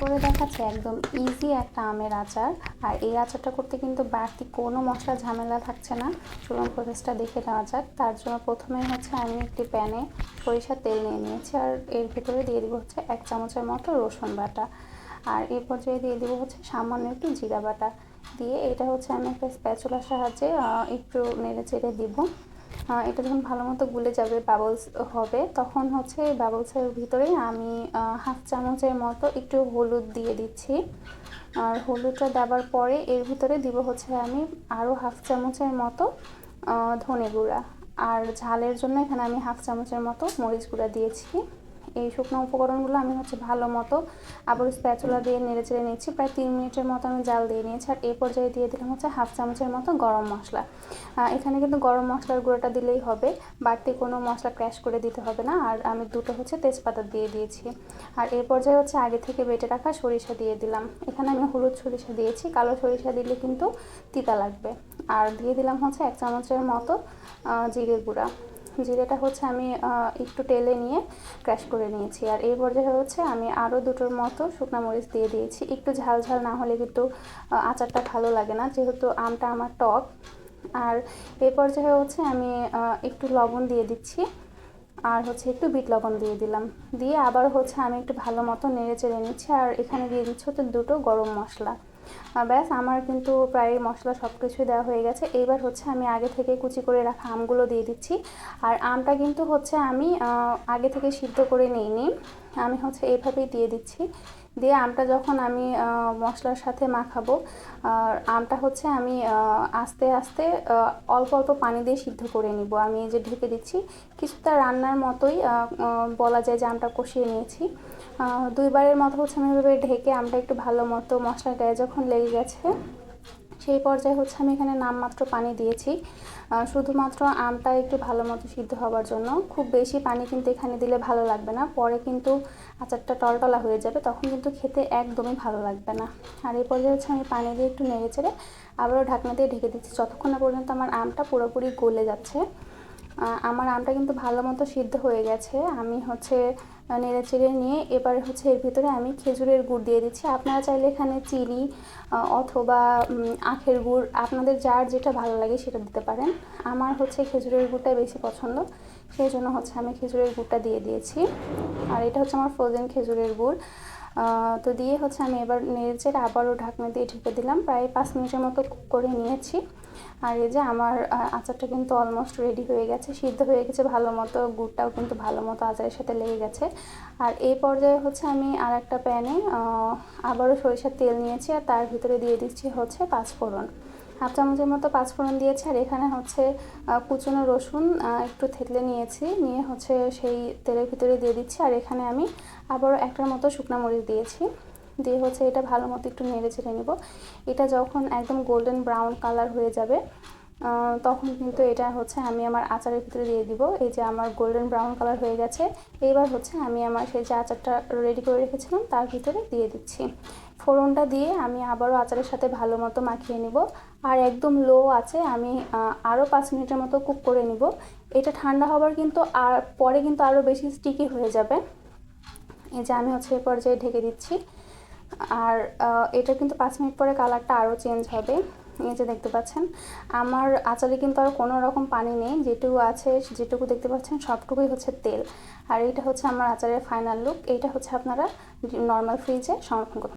করে দেখাচ্ছে একদম ইজি একটা আমের আচার। আর এই আচারটা করতে কিন্তু বাড়তি কোনো মশলা ঝামেলা থাকছে না। চলুন প্রসেসটা দেখে নেওয়া যাক। তার জন্য প্রথমে হচ্ছে আমি একটি প্যানে সরিষার তেল নিয়ে নিয়েছি। আর এর ভিতরে দিয়ে দিব হচ্ছে এক চামচের মতো রসুন বাটা। আর এই পর্যায়ে দিয়ে দেবো হচ্ছে সামান্য একটু জিরা বাটা। দিয়ে এটা হচ্ছে আমি একটা স্প্যাচুলার সাহায্যে একটু নেড়ে চেড়ে দিব। এটা যখন ভালো মতো গুলে যাবে বাবলস হবে, তখন হচ্ছে বাবলসের ভিতরে আমি হাফ চামচের মতো একটু হলুদ দিয়ে দিচ্ছি। আর হলুদটা দেওয়ার পরে এর ভিতরে দিব হচ্ছে আমি আরও হাফ চামচের মতো ধনে গুঁড়া। আর ঝালের জন্য এখানে আমি হাফ চামচের মতো মরিচ গুঁড়া দিয়েছি। এই শুকনো উপকরণগুলো আমি হচ্ছে ভালো মতো আবার স্প্যাচুলা দিয়ে নেড়ে চেড়ে নিচ্ছি। প্রায় তিন মিনিটের মতো আমি জাল দিয়ে নিয়েছি আর এই পর্যায়ে দিয়ে দিলাম হচ্ছে হাফ চামচের মতো গরম মশলা। এখানে কিন্তু গরম মশলার গুঁড়োটা দিলেই হবে, বাড়তি কোনো মশলা ক্র্যাশ করে দিতে হবে না। আর আমি দুটো হচ্ছে তেজপাতা দিয়ে দিয়েছি। আর এই পর্যায়ে হচ্ছে আগে থেকে বেটে রাখা সরিষা দিয়ে দিলাম। এখানে আমি হলুদ সরিষা দিয়েছি, কালো সরিষা দিলে কিন্তু তিতা লাগবে। আর দিয়ে দিলাম হচ্ছে এক চামচের মতো জিরে গুঁড়া। জিরেটা হচ্ছে আমি একটু টেলে নিয়ে ক্র্যাশ করে নিয়েছি। আর এই পর্যায়ে হচ্ছে আমি আরও দুটোর মতো শুকনা মরিচ দিয়ে দিয়েছি। একটু ঝাল ঝাল না হলে কিন্তু আচারটা ভালো লাগে না, যেহেতু আমটা আমার টক। আর এই পর্যায়ে হচ্ছে আমি একটু লবণ দিয়ে দিচ্ছি। আর হচ্ছে একটু বিট লবণ দিয়ে দিলাম। দিয়ে আবার হচ্ছে আমি একটু ভালো মতো নেড়ে চেড়ে নিচ্ছি। আর এখানে দিয়ে দিচ্ছি হচ্ছে দুটো গরম মশলা। ব্যাস, আমার কিন্তু প্রায় মশলা সব কিছুই দেওয়া হয়ে গেছে। এইবার হচ্ছে আমি আগে থেকে কুচি করে রাখা আমগুলো দিয়ে দিচ্ছি। আর আমটা কিন্তু হচ্ছে আমি আগে থেকে সিদ্ধ করে নিইনি। আমি হচ্ছে এইভাবেই দিয়ে দিচ্ছি। দিয়ে আমটা যখন আমি মশলার সাথে মাখাবো আমটা হচ্ছে আমি আস্তে আস্তে অল্প অল্প পানি দিয়ে সিদ্ধ করে নিব। আমি এই যে ঢেকে দিচ্ছি, কিছুটা রান্নার মতোই বলা যায় যে আমটা কষিয়ে নিয়েছি। দুইবারের মতো হচ্ছে আমি এভাবে ঢেকে আমটা একটু ভালো মতো মশলাটা গায়ে যখন লেগে গেছে সেই পর্যায়ে হচ্ছে আমি এখানে নামমাত্র পানি দিয়েছি। শুধুমাত্র আমটা একটু ভালো মতো সিদ্ধ হওয়ার জন্য। খুব বেশি পানি কিন্তু এখানে দিলে ভালো লাগবে না। পরে কিন্তু আচারটা টলটলা হয়ে যাবে, তখন কিন্তু খেতে একদমই ভালো লাগবে না। আর এই পর্যায়ে হচ্ছে আমি পানি দিয়ে একটু নেড়ে চেড়ে আবারও ঢাকনা দিয়ে ঢেকে দিচ্ছি। যতক্ষণ না পর্যন্ত আমার আমটা পুরোপুরি গলে যাচ্ছে। আমার আমটা কিন্তু ভালো মতো সিদ্ধ হয়ে গেছে। আমি হচ্ছে নেড়ে চেড়ে নিয়ে এবার হচ্ছে এর ভিতরে আমি খেজুরের গুড় দিয়ে দিচ্ছি। আপনারা চাইলে এখানে চিনি অথবা আখের গুড়, আপনাদের যার যেটা ভালো লাগে সেটা দিতে পারেন। আমার হচ্ছে খেজুরের গুড়টাই বেশি পছন্দ, সেই জন্য হচ্ছে আমি খেজুরের গুড়টা দিয়ে দিয়েছি। আর এটা হচ্ছে আমার ফ্রোজেন খেজুরের গুড়। তো দিয়ে হচ্ছে আমি এবার নেড়েচের আবারও ঢাকনা দিয়ে ঢেকে দিলাম। প্রায় পাঁচ মিনিটের মতো করে নিয়েছি। আর এই যে আমার আচারটা কিন্তু অলমোস্ট রেডি হয়ে গেছে, সিদ্ধ হয়ে গেছে ভালো মতো, গুড়টাও কিন্তু ভালো মতো আচারের সাথে লেগে গেছে। আর এই পর্যায়ে হচ্ছে আমি আর একটা প্যানে আবারও সরিষার তেল নিয়েছি আর তার ভিতরে দিয়ে দিচ্ছি হচ্ছে পাঁচফোড়ন হাফ চামচের মতো পাঁচফোড়ন দিয়েছি আর এখানে হচ্ছে কুচনো রসুন একটু থেতলে নিয়েছি। নিয়ে হচ্ছে সেই তেলের ভিতরে দিয়ে দিচ্ছি আর এখানে আমি আবারও একটার মতো শুকনো মরিচ দিয়েছি। দিয়ে হচ্ছে এটা ভালো মতো একটু নেড়ে চেড়ে নেব। এটা যখন একদম গোল্ডেন ব্রাউন কালার হয়ে যাবে তখন কিন্তু এটা হচ্ছে আমি আমার আচারের ভিতরে দিয়ে দিব। এই যে আমার গোল্ডেন ব্রাউন কালার হয়ে গেছে। এইবার হচ্ছে আমি আমার সেই যে আচারটা রেডি করে রেখেছিলাম, তার ভিতরে দিয়ে দিচ্ছি। ফোড়নটা দিয়ে আমি আবারও আচারের সাথে ভালো মতো মাখিয়ে নিব। আর একদম লো আছে, আমি আরও পাঁচ মিনিটের মতো কুক করে নিব। এটা ঠান্ডা হবার কিন্তু আর পরে কিন্তু আরও বেশি স্টিকি হয়ে যাবে। এই যে আমি হচ্ছে এ পর্যায়ে ঢেকে দিচ্ছি। আর এটা কিন্তু পাঁচ মিনিট পরে কালারটা আরও চেঞ্জ হবে। যে দেখতে পাচ্ছেন, আমার আচারে কিন্তু আর কোনো রকম পানি নেই, যেটুকু আছে যেটুকু দেখতে পাচ্ছেন সবটুকুই হচ্ছে তেল। আর এইটা হচ্ছে আমার আচারের ফাইনাল লুক এইটা হচ্ছে আপনারা নর্মাল ফ্রিজে সংরক্ষণ করতে